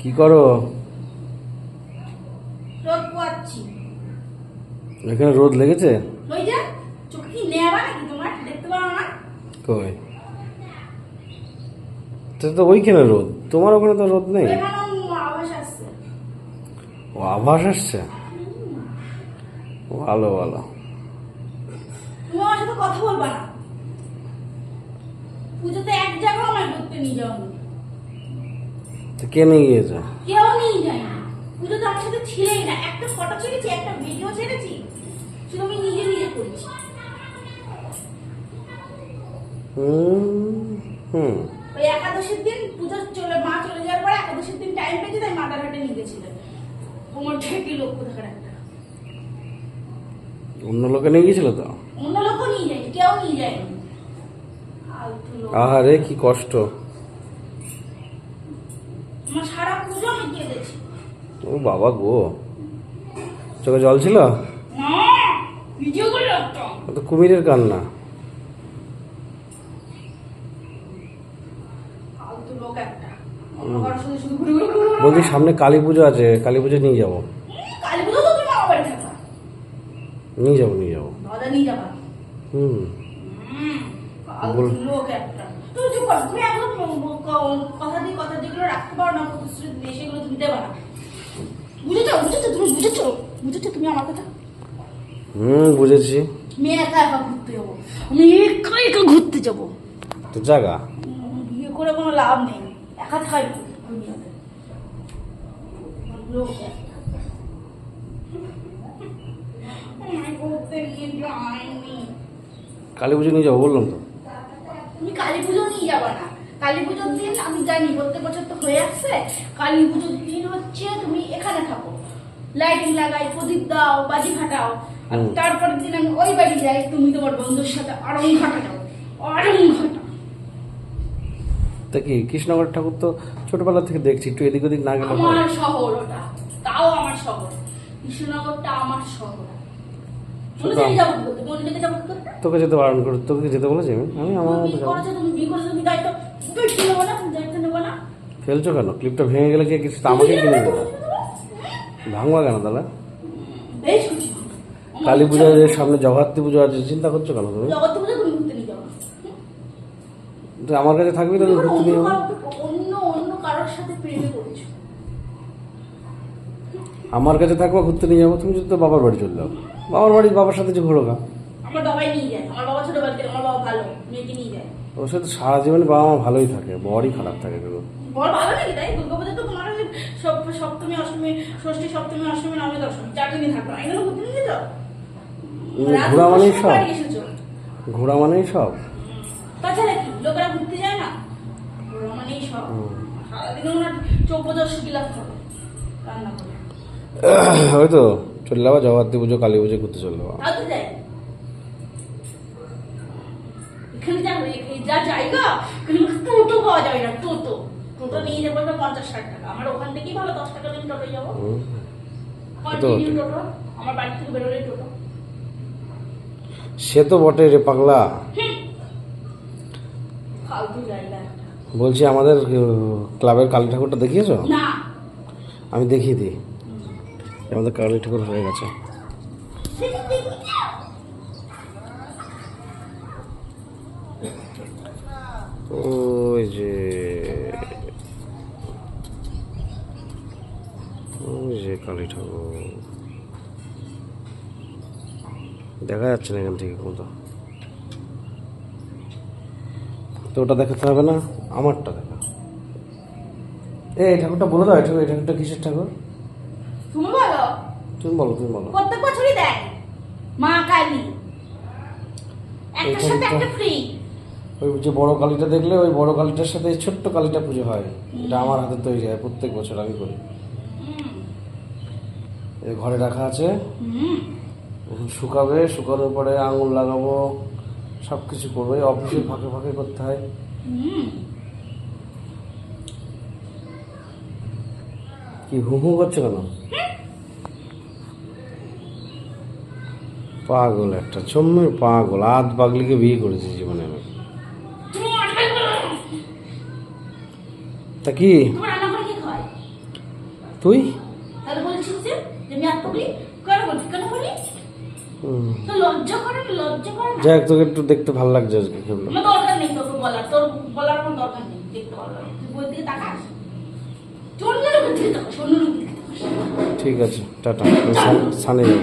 কি করো? রোদ পোয়াচ্ছি। এখানে রোদ লেগেছে? ওই যে চোখ কি নাকি তোমার? দেখতে পারো না? কই? তো তো ওইখানে রোদ। তোমার ওখানে তো রোদ নেই? ও আভাস আসছে? ভালো ভালো। তুমি আমার সাথে কথা বলবা না। পুজোতে এক জায়গাও আমার ঘুরতে নিয়ে তো কে নিয়ে গিয়েছে? কেউ নিয়ে যায়নি পুজোতে আমার সাথে ছিলেই না। একটা ফটো ছেড়েছি একটা ভিডিও ছেড়েছি। শুধু আমি নিজে নিজে করেছি। হুম হুম। ওই একাদশীর দিন পুজো চলে মা চলে যাওয়ার পরে একাদশীর দিন টাইম পেয়েছে তাই মাদার হাটে নিয়ে গেছিলেন তোমার ঠেকি লোক দেখার একটা। অন্য লোকে নিয়ে গিয়েছিল তো? অন্য লোকও নিয়ে যায়নি কেউ নিয়ে লোক। আহারে কি কষ্ট। আমার সারা পুজো আমি কেঁদেছি ও বাবা গো। চোখে জল ছিল? তো কুমিরের কান্না। বলছি সামনে কালী পুজো আছে কালী পুজো নিয়ে যাব। নিয়ে যাব নিয়ে যাব। হুম, বল- লোক একটা তুমি চুপ করো তুমি ক- কথা দিয়ে কথা যেগুলো রাখতে পারো না প্রতিশ্রুতি দিয়ে সেগুলো তুমি দেবা না। বুঝেছ? বুঝেছ? তুমি বুঝেছ? বুঝেছ তুমি আমার কথা? হুম বুঝেছি। আমি একা একা ঘুরতে যাব। আমি একা একা ঘুরতে যাব। তো উম, বিয়ে করে কোনো লাভ নেই। একা থাকাই। কালী পুজো নিয়ে যাব বললাম তো। তুমি কালী পুজো নিয়ে যাবা না। কালী পুজোর দিন আমি জানি প্রত্যেক বছর তো হয়ে আসছে। কালী পুজোর দিন হচ্ছে তুমি এখানে থাকো। লাইটিং লাগাই প্রদীপ দাও বাজি ফাটাও। আর তারপরের দিন আমি ওই বাড়ি যাই তুমি তোমার বন্ধুর সাথে আরং ঘাটা যাও আরং ঘাটা তা কি কৃষ্ণনগর ঠাকুর তো ছোটবেলা থেকে দেখছি একটু এদিক ওদিক না গেলে আমার শহর ওটা তাও আমার শহর। কৃষ্ণনগরটা আমার শহর। তোকে যেতে বারণ করে তোকে যেতে বলেছি আমি। আমি আমার? ফেলছো কেন? ক্লিপটা ভেঙে গেলে কি কিছু? আমাকে কিনে দেবে? ভাঙবা কেন তাহলে? কালী পূজার। সামনে জগদ্ধাত্রী পুজো আছে চিন্তা করছ কেন তুমি? আমার কাছে থাকবি তো তুমি ঘুরতে নিয়ে অন্য যাব। অন্য কারোর সাথে প্রেমে আমার কাছে থাকব ঘুরতে নিয়ে যাব তুমি যদি তো বাবার বাড়ি চলে যাও। বাবার বাড়ি বাবার সাথে যে ঘোরো গা। আমার বাবাই নিয়ে যায় আমার বাবা ছোটবেলা থেকে আমার বাবা ভালো মেয়েকে নিয়ে যায়। ওর সাথে সারা জীবনে বাবা মা ভালোই থাকে বড়ই খারাপ থাকে কিন্তু বড় ভালো নাকি তাই? দুর্গাপূজা তো তোমার ওই সপ্তমী অষ্টমী ষষ্ঠী সপ্তমী অষ্টমী নবমী দশমী চার দিনই থাকল আমি ঘুরতে নিয়ে যাও। ঘোরা মানেই সব। ঘোরা মানেই সব। তাছাড়া কি লোকেরা ঘুরতে যায় না? ঘোরা মানেই সব। হুম। ওনার চৌপদর্শ বিলাস থাকে রান্না করে। ওই তো চলে যাব জগদ্ধাত্রী পুজো কালী পুজো ঘুরতে চলে যাব সে তো বটে রে পাগলা। বলছি আমাদের ক্লাবের কালী ঠাকুরটা দেখিয়েছো? আমি দেখিয়ে দিই। আমাদের কালী ঠাকুর হয়ে গেছে। ওই যে ওই যে কালী ঠাকুর দেখা যাচ্ছে না এখান থেকে কোনটা তো ওটা দেখাতে হবে না, আমারটা দেখা। এই ঠাকুরটা বলে দাও ঠাকুর এই ঠাকুরটা কিসের ঠাকুর? তুমি বলো তুমি বলো। প্রত্যেক বছরই দেয়। মা কালী। একটার সাথে একটা ফ্রি ওই যে বড় কালীটা দেখলে ওই বড় কালীটার সাথে ছোট্ট কালীটা পুজো হয়। এটা আমার হাতে তৈরি হয় প্রত্যেক বছর আমি করি। এই ঘরে রাখা আছে। শুকাবে শুকানোর পরে আঙুল লাগাবো সব কিছু করব। এই অফিসে ফাঁকে ফাঁকে করতে হয়। কি হু হু করছে কেন? পাগল একটা চম্মের পাগল আধ পাগলিকে বিয়ে করেছি জীবনে আমি। তা কি তুই যাই হোক, তোকে একটু দেখতে ভালো লাগছে আজকে কেমন ঠিক আছে টাটা সান- সানে যাব